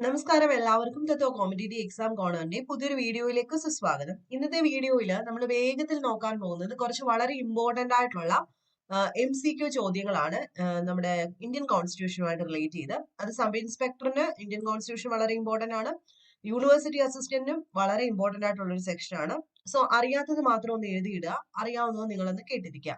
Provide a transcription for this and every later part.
നമസ്കാരം. എല്ലാവർക്കും തത്വ competitive exam കോണറിന്റെ പുതിയൊരു വീഡിയോയിലേക്ക് സുസ്വാഗതം. ഇന്നത്തെ വീഡിയോയിൽ നമ്മൾ വേഗത്തിൽ നോക്കാൻ പോകുന്നത് കുറച്ച് വളരെ ഇമ്പോർട്ടന്റ് ആയിട്ടുള്ള എം സി ക്യു ചോദ്യങ്ങളാണ് നമ്മുടെ ഇന്ത്യൻ കോൺസ്റ്റിറ്റ്യൂഷനുമായിട്ട് റിലേറ്റ് ചെയ്ത്. അത് സബ് ഇൻസ്പെക്ടറിന് ഇന്ത്യൻ കോൺസ്റ്റിറ്റ്യൂഷൻ വളരെ ഇമ്പോർട്ടന്റ് ആണ്. യൂണിവേഴ്സിറ്റി അസിസ്റ്റന്റിനും വളരെ ഇമ്പോർട്ടന്റ് ആയിട്ടുള്ള ഒരു സെക്ഷൻ ആണ്. സോ അറിയാത്തത് മാത്രം ഒന്ന് എഴുതിയിടുക. അറിയാവുന്നത് നിങ്ങളൊന്ന് കേട്ടിരിക്കുക.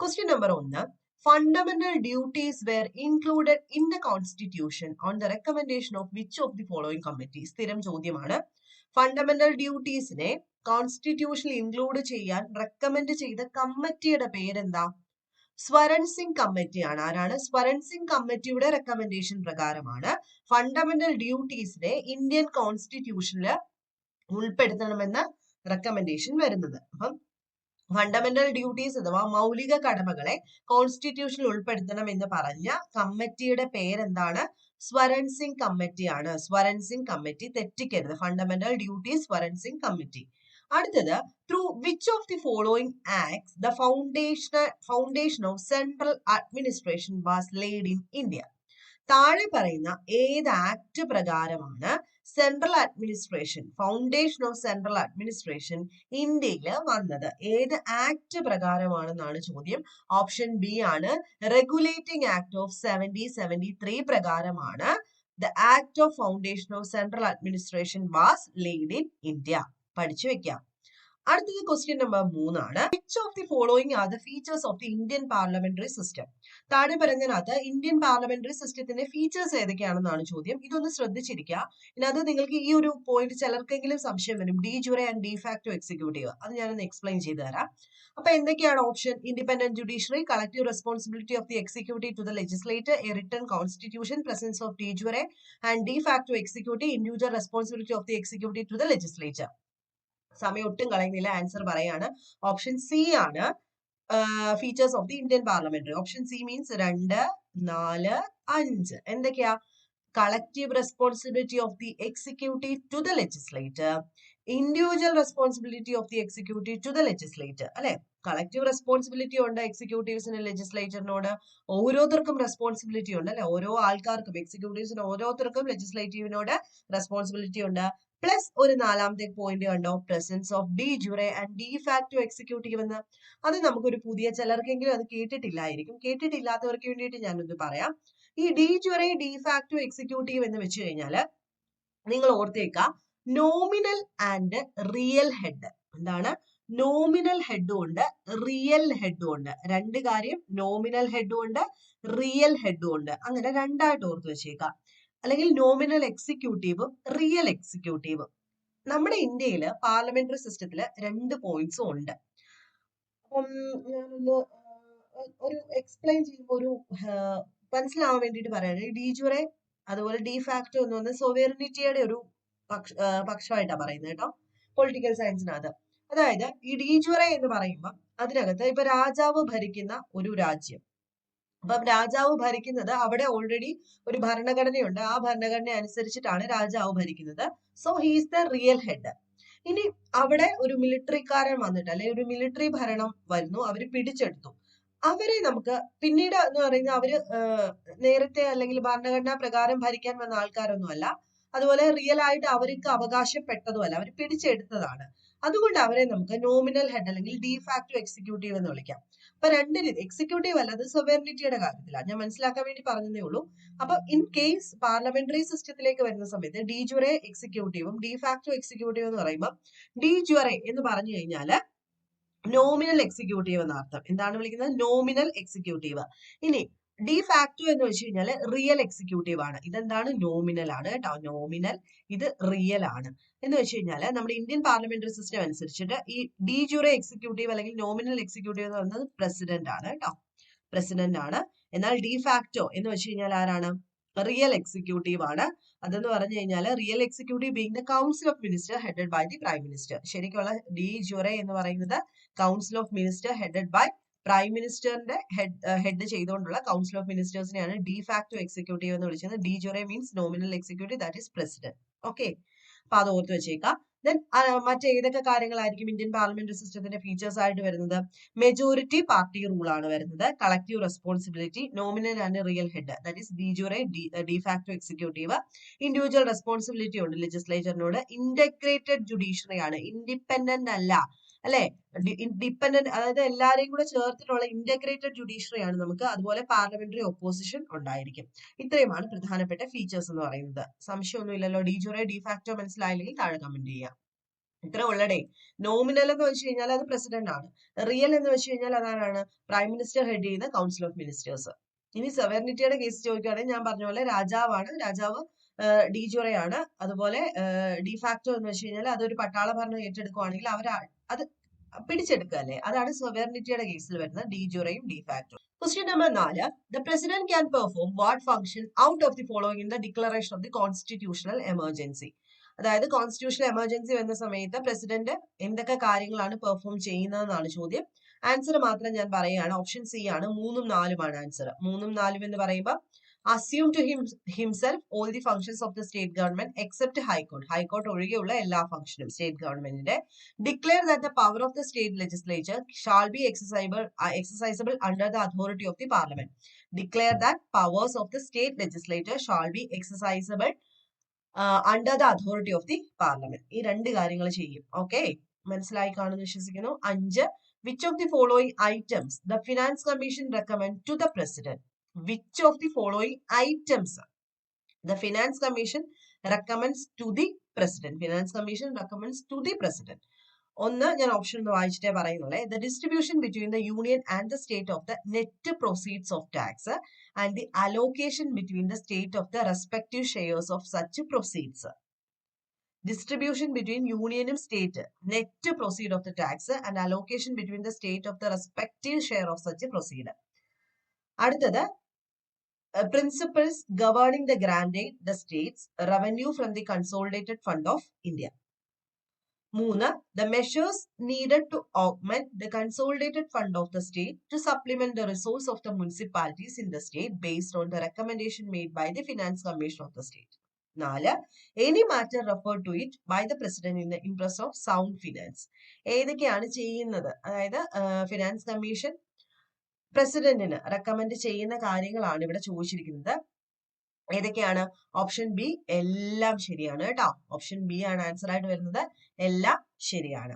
ക്വസ്റ്റ്യൻ നമ്പർ ഒന്ന്. Fundamental duties were included in the constitution on the recommendation of which of the following committee സ്ഥിരം ചോദ്യമാണ്. ഫണ്ടമെന്റൽ ഡ്യൂട്ടീസിനെ കോൺസ്റ്റിറ്റ്യൂഷനിൽ ഇൻക്ലൂഡ് ചെയ്യാൻ റെക്കമെൻഡ് ചെയ്ത കമ്മിറ്റിയുടെ പേരെന്താ? സ്വരൺ സിംഗ് കമ്മിറ്റിയാണ് ആരാണ്? സ്വരൺ സിംഗ് കമ്മിറ്റിയുടെ റെക്കമെൻഡേഷൻ പ്രകാരമാണ് ഫണ്ടമെന്റൽ ഡ്യൂട്ടീസിനെ ഇന്ത്യൻ കോൺസ്റ്റിറ്റ്യൂഷനിൽ ഉൾപ്പെടുത്തണമെന്ന റെക്കമെൻഡേഷൻ വരുന്നത്. അപ്പം ഫണ്ടമെന്റൽ ഡ്യൂട്ടീസ് അഥവാ മൗലിക കടമകളെ കോൺസ്റ്റിറ്റ്യൂഷനിൽ ഉൾപ്പെടുത്തണം എന്ന് പറഞ്ഞ കമ്മിറ്റിയുടെ പേരെന്താണ്? സ്വരൺ സിംഗ് കമ്മിറ്റിയാണ് Swaran Singh committee തെറ്റിക്കരുത്. Fundamental duties Swaran Singh committee അടുത്തത് through which of the following acts the foundation foundation of central administration was laid in India താഴെ പറയുന്ന ഏത് ആക്ട് പ്രകാരമാണ് central administration foundation of central administration ഇന്ത്യയിൽ വന്നത്. ഏത് ആക്ട് പ്രകാരമാണെന്നാണ് ചോദ്യം? ഓപ്ഷൻ ബി ആണ്. Regulating act of seventy seventy three പ്രകാരമാണ്. The act of foundation of central administration was lead in India പഠിച്ചു വെക്കാം അടുത്തത് ക്വസ്റ്റ്യൻ നമ്പർ മൂന്നാണ്. Which of the following are the features of the Indian parliamentary system താഴെ പറഞ്ഞതിനകത്ത് Indian parliamentary സിസ്റ്റത്തിന്റെ features ഏതൊക്കെയാണെന്നാണ് ചോദ്യം. ഇതൊന്ന് ശ്രദ്ധിച്ചിരിക്കുക. ഇതിനകത്ത് നിങ്ങൾക്ക് ഈ ഒരു പോയിന്റ് ചിലർക്കെങ്കിലും സംശയം വരും. De jure and de facto executive അത് ഞാനൊന്ന് എക്സ്പ്ലെയിൻ ചെയ്തു തരാം. അപ്പൊ എന്തൊക്കെയാണ് option independent judiciary collective responsibility of the executive to the legislator a written constitution presence of de jure and de facto executive individual responsibility of the executive to the legislature സമയം ഒട്ടും കളയുന്നില്ല. Answer പറയാണ്. Option C ആണ്. Features of the Indian parliamentary option C means രണ്ട് നാല് അഞ്ച്. എന്തൊക്കെയാ? Collective responsibility of the executive to the legislator individual responsibility of the executive to the legislator അല്ലെ? കളക്റ്റീവ് റെസ്പോൺസിബിലിറ്റി ഉണ്ട് എക്സിക്യൂട്ടീവ്സിന് ലെജിസ്ലേച്ചറിനോട് ഓരോരുത്തർക്കും റെസ്പോൺസിബിലിറ്റി ഉണ്ട് അല്ലെ? ഓരോ ആൾക്കാർക്കും എക്സിക്യൂട്ടീവ്സിന് ഓരോരുത്തർക്കും ലെജിസ്ലേറ്റീവിനോട് റെസ്പോൺസിബിലിറ്റി ഉണ്ട്. പ്ലസ് ഒരു നാലാമത്തെ പോയിന്റ് കണ്ടോ? Presence of de jure and de facto executive എന്ന്. അത് നമുക്കൊരു പുതിയ ചിലർക്കെങ്കിലും അത് കേട്ടിട്ടില്ലായിരിക്കും. കേട്ടിട്ടില്ലാത്തവർക്ക് വേണ്ടിയിട്ട് ഞാനൊന്ന് പറയാം. ഈ de jure de facto executive എന്ന് വെച്ച് കഴിഞ്ഞാൽ നിങ്ങൾ ഓർത്തേക്ക നോമിനൽ ആൻഡ് റിയൽ ഹെഡ് എന്താണ്? നോമിനൽ ഹെഡും ഉണ്ട് റിയൽ ഹെഡും ഉണ്ട്. രണ്ട് കാര്യം നോമിനൽ ഹെഡും ഉണ്ട് റിയൽ ഹെഡും ഉണ്ട്. അങ്ങനെ രണ്ടായിട്ട് ഓർത്ത് വെച്ചേക്കാം. അല്ലെങ്കിൽ നോമിനൽ എക്സിക്യൂട്ടീവും റിയൽ എക്സിക്യൂട്ടീവും. നമ്മുടെ ഇന്ത്യയിൽ പാർലമെന്ററി സിസ്റ്റത്തിൽ രണ്ട് പോയിന്റ്സും ഉണ്ട്. ഞാനൊന്ന് ഒരു എക്സ്പ്ലെയിൻ ചെയ്യുമ്പോൾ ഒരു മനസ്സിലാവാൻ വേണ്ടിയിട്ട് പറയാണ് ഡി ജുറെ അതുപോലെ ഡി ഫാക്ടോ എന്ന് പറഞ്ഞ സോവേറിനിറ്റിയുടെ ഒരു പക്ഷമായിട്ടാണ് പറയുന്നത് കേട്ടോ. പൊളിറ്റിക്കൽ സയൻസിനകത്ത് അതായത് ഡി എന്ന് പറയുമ്പോൾ അതിനകത്ത് ഇപ്പൊ രാജാവ് ഭരിക്കുന്ന ഒരു രാജ്യം. അപ്പം രാജാവ് ഭരിക്കുന്നത് അവിടെ ഓൾറെഡി ഒരു ഭരണഘടനയുണ്ട്. ആ ഭരണഘടന അനുസരിച്ചിട്ടാണ് രാജാവ് ഭരിക്കുന്നത്. So he's the real head ഇനി അവിടെ ഒരു മിലിറ്ററിക്കാരൻ വന്നിട്ട് അല്ലെങ്കിൽ ഒരു മിലിറ്ററി ഭരണം വരുന്നു. അവർ പിടിച്ചെടുത്തു. അവരെ നമുക്ക് പിന്നീട് എന്ന് പറയുന്നത് അവർ നേരത്തെ അല്ലെങ്കിൽ ഭരണഘടനാ പ്രകാരം ഭരിക്കാൻ വന്ന ആൾക്കാരൊന്നുമല്ല. അതുപോലെ റിയൽ ആയിട്ട് അവർക്ക് അവകാശപ്പെട്ടതുമല്ല. അവർ പിടിച്ചെടുത്തതാണ്. അതുകൊണ്ട് അവരെ നമുക്ക് നോമിനൽ ഹെഡ് അല്ലെങ്കിൽ ഡി ഫാക്ടോ എക്സിക്യൂട്ടീവ് എന്ന് വിളിക്കാം. അപ്പൊ രണ്ട് രീതി എക്സിക്യൂട്ടീവ് അല്ലാതെ സൊവേറിനിറ്റിയുടെ കാര്യത്തിലാണ് ഞാൻ മനസ്സിലാക്കാൻ വേണ്ടി പറഞ്ഞതേ ഉള്ളൂ. അപ്പൊ ഇൻ കേസ് പാർലമെന്ററി സിസ്റ്റത്തിലേക്ക് വരുന്ന സമയത്ത് ഡി ജുറെ എക്സിക്യൂട്ടീവും ഡി ഫാക്ടോ എക്സിക്യൂട്ടീവ് എന്ന് പറയുമ്പോൾ ഡി ജുറെ എന്ന് പറഞ്ഞു കഴിഞ്ഞാൽ നോമിനൽ എക്സിക്യൂട്ടീവ് എന്ന അർത്ഥം. എന്താണ് വിളിക്കുന്നത്? നോമിനൽ എക്സിക്യൂട്ടീവ് ഇനി ഡി ഫാക്ടോ എന്ന് വെച്ച് കഴിഞ്ഞാൽ റിയൽ എക്സിക്യൂട്ടീവ് ആണ്. ഇതെന്താണ്? നോമിനൽ ആണ് കേട്ടോ. നോമിനൽ ഇത് റിയൽ ആണ്. എന്ന് വെച്ച് കഴിഞ്ഞാൽ നമ്മുടെ ഇന്ത്യൻ പാർലമെന്ററി സിസ്റ്റം അനുസരിച്ചിട്ട് ഈ ഡി ജുറെ എക്സിക്യൂട്ടീവ് അല്ലെങ്കിൽ നോമിനൽ എക്സിക്യൂട്ടീവ് എന്ന് പറയുന്നത് പ്രസിഡന്റ് ആണ് കേട്ടോ. പ്രസിഡന്റ് ആണ്. എന്നാൽ ഡി ഫാക്ടോ എന്ന് വെച്ച് കഴിഞ്ഞാൽ ആരാണ്? റിയൽ എക്സിക്യൂട്ടീവ് ആണ്. അതെന്ന് പറഞ്ഞു കഴിഞ്ഞാൽ real executive being the council of minister headed by the prime minister ശരിക്കുള്ള ഡി ജുറെ എന്ന് പറയുന്നത് council of minister headed by prime മിനിസ്റ്ററിന്റെ head head ചെയ്തുകൊണ്ടുള്ള കൗൺസിൽ ഓഫ് മിനിസ്റ്റേഴ്സിനെയാണ് ഡി ഫാക്ടോ എക്സിക്യൂട്ടീവ് എന്ന് വിളിച്ചത്. De jure means nominal executive that is president okay അപ്പൊ അത് ഓർത്ത് വെച്ചേക്കാം. ദെൻ മറ്റേതൊക്കെ കാര്യങ്ങളായിരിക്കും ഇന്ത്യൻ പാർലമെന്ററി സിസ്റ്റത്തിന്റെ ഫീച്ചേഴ്സ് ആയിട്ട് വരുന്നത്? മെജോറിറ്റി പാർട്ടി റൂൾ ആണ് വരുന്നത്. Collective responsibility nominal and real head that is de jure de facto executive individual responsibility ഉണ്ട് ലെജിസ്ലേച്ചറിനോട് ഇന്റഗ്രേറ്റഡ് ജുഡീഷ്യറി ആണ്. ഇൻഡിപെൻഡന്റ് അല്ല. അല്ലെ? ഡിപ്പെൻഡന്റ് അതായത് എല്ലാരെയും കൂടെ ചേർത്തിട്ടുള്ള ഇന്റഗ്രേറ്റഡ് ജുഡീഷ്യറി ആണ് നമുക്ക്. അതുപോലെ പാർലമെന്ററി ഒപ്പോസിഷൻ ഉണ്ടായിരിക്കും. ഇത്രയുമാണ് പ്രധാനപ്പെട്ട ഫീച്ചേഴ്സ് എന്ന് പറയുന്നത്. സംശയമൊന്നുമില്ലല്ലോ. ഡിജുറെ ഡിഫാക്ടോ മനസ്സിലായില്ലെങ്കിൽ താഴെ കമന്റ് ചെയ്യാം. ഇത്ര ഉള്ളടേ. നോമിനൽ എന്ന് വെച്ച് കഴിഞ്ഞാൽ അത് പ്രസിഡന്റ് ആണ്. റിയൽ എന്ന് വെച്ച് കഴിഞ്ഞാൽ അതാരാണ്? പ്രൈം മിനിസ്റ്റർ ഹെഡ് ചെയ്യുന്ന കൗൺസിൽ ഓഫ് മിനിസ്റ്റേഴ്സ് ഇനി സെവർണിറ്റിയുടെ കേസ് ചോദിക്കുകയാണെങ്കിൽ ഞാൻ പറഞ്ഞ പോലെ രാജാവാണ്. രാജാവ് ഡിജുറയാണ് അതുപോലെ ഡിഫാക്ടോ എന്ന് വെച്ച് കഴിഞ്ഞാൽ അതൊരു പട്ടാള ഭരണം ഏറ്റെടുക്കുവാണെങ്കിൽ അവർ അത് പിടിച്ചെടുക്കുക അല്ലേ അതാണ് സൊവേർണിറ്റിയുടെ കേസിൽ വരുന്ന ഡി ജുറയും ഡി ഫാക്ടറും ക്വസ്റ്റ്യൻ നമ്പർ നാല്. The president can perform what function out of the following in the declaration of the constitutional emergency അതായത് കോൺസ്റ്റിറ്റ്യൂഷണൽ എമർജൻസി വരുന്ന സമയത്ത് പ്രസിഡന്റ് എന്തൊക്കെ കാര്യങ്ങളാണ് പെർഫോം ചെയ്യുന്നതെന്നാണ് ചോദ്യം. ആൻസർ മാത്രം ഞാൻ പറയുകയാണ്. ഓപ്ഷൻ സി ആണ്. മൂന്നും നാലുമാണ് ആൻസർ മൂന്നും നാലും എന്ന് പറയുമ്പോൾ assume to him himself all the functions of the state government except high court high court ഒഴികെയുള്ള എല്ലാ ഫംഗ്ഷനും സ്റ്റേറ്റ് ഗവൺമെന്റിന്റെ declare that the power of the state legislature shall be exercisable exercisable under the authority of the parliament declare that powers of the state legislature shall be exercisable under the authority of the parliament ഈ രണ്ട് കാര്യങ്ങൾ ചെയ്യും. Okay മനസ്സിലായി കാണുന്നു വിശ്വസിക്കുന്നു? അഞ്ച് which of the following items the finance commission recommend to the president which of the following items the finance commission recommends to the president? Finance commission recommends to the president. ഒന്ന് ഞാൻ option ഒന്ന് വായിച്ചിട്ടേ പറയുന്നുള്ളേ. The distribution between the union and the state of the net proceeds of tax and the allocation between the state of the respective shares of such proceeds distribution between യൂണിയനും state net proceed of the tax and allocation between the state of the respective share of such proceed അടുത്തത് principles governing the grant the states revenue from the consolidated fund of India മൂന്ന് the measures needed to augment the consolidated fund of the state to supplement the resource of the municipalities in the state based on the recommendation made by the finance commission of the state നാല് any matter refer to it by the president in the interest of sound finance ഏതൊക്കെയാണ് ചെയ്യുന്നത്? അതായത് finance commission പ്രസിഡന്റിന് recommend ചെയ്യുന്ന കാര്യങ്ങളാണ് ഇവിടെ ചോദിച്ചിരിക്കുന്നത്. ഏതൊക്കെയാണ്? ഓപ്ഷൻ ബി എല്ലാം ശരിയാണ് കേട്ടോ. ഓപ്ഷൻ ബി ആണ് ആൻസർ ആയിട്ട് വരുന്നത്. എല്ലാം ശരിയാണ്.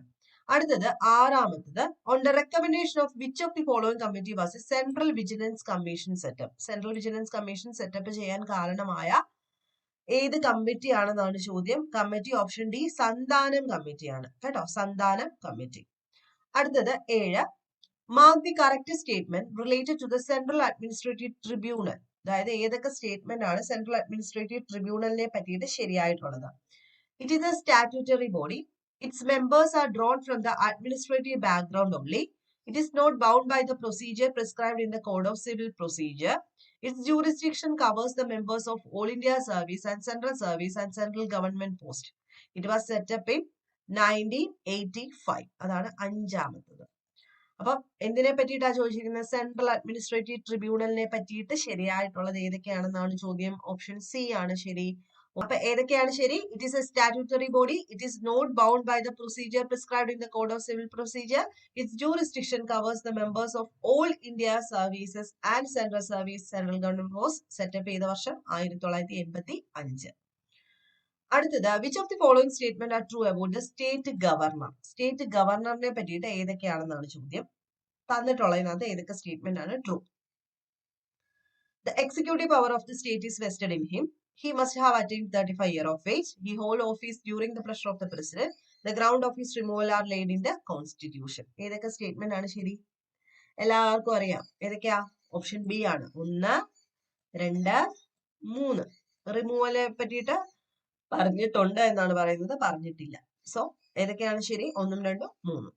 അടുത്തത് ആറാമത്തത് on the recommendation of which of the following committee was central vigilance commission set up central vigilance commission set up ചെയ്യാൻ കാരണമായ ഏത് കമ്മിറ്റി ആണെന്നാണ് ചോദ്യം? കമ്മിറ്റി ഓപ്ഷൻ ഡി സന്താനം കമ്മിറ്റിയാണ് കേട്ടോ. സന്താനം കമ്മിറ്റി അടുത്തത് ഏഴ് mark the correct statement related to the central administrative tribunal അതായത് ഏതൊക്കെ സ്റ്റേറ്റ്മെന്റ് ആണ് സെൻട്രൽ അഡ്മിനിസ്ട്രേറ്റീവ് ട്രിബ്യൂണലിനെ പറ്റിയിട്ട് ശരിയായിട്ടുള്ളത്. It is a statutory body its members are drawn from the administrative background only it is not bound by the procedure prescribed in the code of civil procedure Its jurisdiction covers the members of All India Service and Central Service and Central Government Post. It was set up in 1985. അതാണ് അഞ്ചാമത്തത്. അപ്പം എന്തിനെ പറ്റിയിട്ടാണ് ചോദിച്ചിരിക്കുന്നത്? Central administrative ട്രിബ്യൂണലിനെ പറ്റിയിട്ട് ശരിയായിട്ടുള്ളത് ഏതൊക്കെയാണെന്നാണ് ചോദ്യം? Option C ആണ് ശരി. അപ്പൊ ഏതൊക്കെയാണ് ശരി? It is a statutory body it is not bound by the procedure prescribed in the code of civil procedure its jurisdiction covers the members of all India services and central service central government force set up ചെയ്ത വർഷം? ആയിരത്തി തൊള്ളായിരത്തി എൺപത്തി അഞ്ച്. അടുത്തത് which of the following statement are true about the state governor state ഗവർണറിനെ പറ്റിയിട്ട് ഏതൊക്കെയാണെന്നാണ് ചോദ്യം. തന്നിട്ടുള്ളതിനകത്ത് ഏതൊക്കെ സ്റ്റേറ്റ്മെന്റ് ആണ് true the executive power of the state is vested in him he must have attained 35 year of age. He hold office during the pressure of the president. The ground of his removal are laid in the constitution ഏതൊക്കെ statement ആണ് ശരി? എല്ലാവർക്കും അറിയാം. ഏതൊക്കെയാ? Option B ആണ്. ഒന്ന് രണ്ട് മൂന്ന്. റിമൂവലെ പറ്റിയിട്ട് പറഞ്ഞിട്ടുണ്ട് എന്നാണ് പറയുന്നത്. പറഞ്ഞിട്ടില്ല. സോ ഏതൊക്കെയാണ് ശരി? ഒന്നും രണ്ടും മൂന്നും.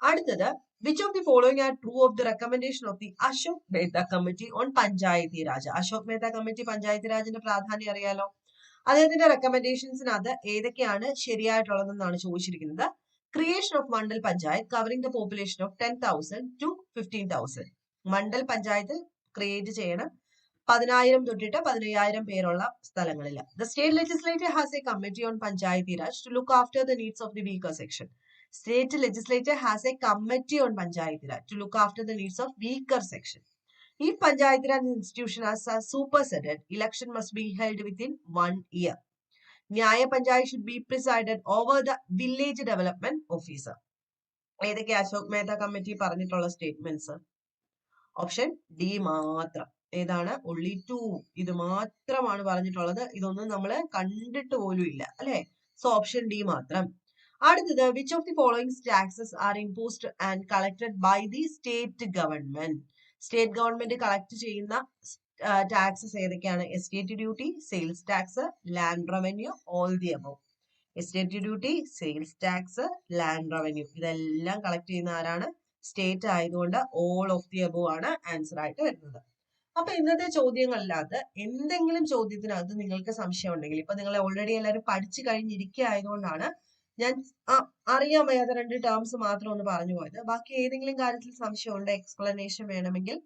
അടുത്തത് which of the following are true of the recommendation of the Ashok Mehta committee on Panchayati Raj Ashok Mehta committee Panchayati രാജിന്റെ പ്രാധാന്യം അറിയാലോ? അദ്ദേഹത്തിന്റെ റെക്കമെൻഡേഷൻസിനകത്ത് ഏതൊക്കെയാണ് ശരിയായിട്ടുള്ളതെന്നാണ് ചോദിച്ചിരിക്കുന്നത്. Creation of Mandal Panchayat covering the population of ten thousand to fifteen thousand Mandal Panchayat create ചെയ്യണം. പതിനായിരം തൊട്ടിട്ട് പതിനയ്യായിരം പേരുള്ള സ്ഥലങ്ങളിൽ the state legislator has a committee on Panchayati Raj to look after the needs of the weaker section state legislator has a committee on Panchayati Raj to look after the needs of weaker section If Panchayat Raj institution a super superseded, election must be held within one year Nyaya Panchayat should be presided over the village development officer ഏതൊക്കെ Ashok Mehta committee പറഞ്ഞിട്ടുള്ള statements option D മാത്രം. ഏതാണ്? Only two ഇത് മാത്രമാണ് പറഞ്ഞിട്ടുള്ളത്. ഇതൊന്നും നമ്മൾ കണ്ടിട്ട് പോലും ഇല്ല. അല്ലെ? സോ ഓപ്ഷൻ ഡി മാത്രം. അടുത്തത് which of the following taxes are imposed and collected by the state government state government collect ചെയ്യുന്ന ടാക്സസ് ഏതൊക്കെയാണ്? Estate duty sales tax land revenue all the above estate duty sales tax land revenue ഇതെല്ലാം collect ചെയ്യുന്ന ആരാണ്? State ആയതുകൊണ്ട് all of the above ആണ് answer ആയിട്ട് വരുന്നത്. അപ്പൊ ഇന്നത്തെ ചോദ്യങ്ങളിനകത്ത് എന്തെങ്കിലും ചോദ്യത്തിനകത്ത് നിങ്ങൾക്ക് സംശയം ഉണ്ടെങ്കിൽ ഇപ്പൊ നിങ്ങൾ ഓൾറെഡി എല്ലാവരും പഠിച്ചു കഴിഞ്ഞിരിക്കുക ആയതുകൊണ്ടാണ് ഞാൻ അറിയാൻ വയ്യാത്ത രണ്ട് ടേംസ് മാത്രം ഒന്ന് പറഞ്ഞു പോയത്. ബാക്കി ഏതെങ്കിലും കാര്യത്തിൽ സംശയം സംശയമുണ്ട് എക്സ്പ്ലനേഷൻ വേണമെങ്കിൽ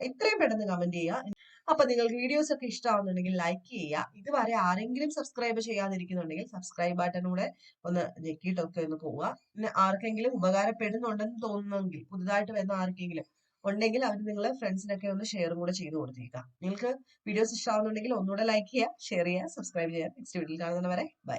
എത്രയും പെട്ടെന്ന് കമന്റ് ചെയ്യുക. അപ്പൊ നിങ്ങൾക്ക് വീഡിയോസ് ഒക്കെ ഇഷ്ടമാവുന്നുണ്ടെങ്കിൽ ലൈക്ക് ചെയ്യുക. ഇതുവരെ ആരെങ്കിലും സബ്സ്ക്രൈബ് ചെയ്യാതിരിക്കുന്നുണ്ടെങ്കിൽ സബ്സ്ക്രൈബ് ബട്ടണൂടെ ഒന്ന് ഞെക്കിയിട്ടൊക്കെ ഒന്ന് പോവുക. പിന്നെ ആർക്കെങ്കിലും ഉപകാരപ്പെടുന്നുണ്ടെന്ന് തോന്നുന്നെങ്കിൽ പുതുതായിട്ട് വരുന്ന ആർക്കെങ്കിലും ഉണ്ടെങ്കിൽ അവർ നിങ്ങളെ ഫ്രണ്ട്സിനൊക്കെ ഒന്ന് ഷെയറും കൂടെ ചെയ്ത് കൊടുത്തേക്കാം. നിങ്ങൾക്ക് വീഡിയോസ് ഇഷ്ടമാവുന്നുണ്ടെങ്കിൽ ഒന്നുകൂടെ ലൈക്ക് ചെയ്യുക ഷെയർ ചെയ്യുക സബ്സ്ക്രൈബ് ചെയ്യുക. നെക്സ്റ്റ് വീഡിയോയിൽ കാണുന്നവരെ ബൈ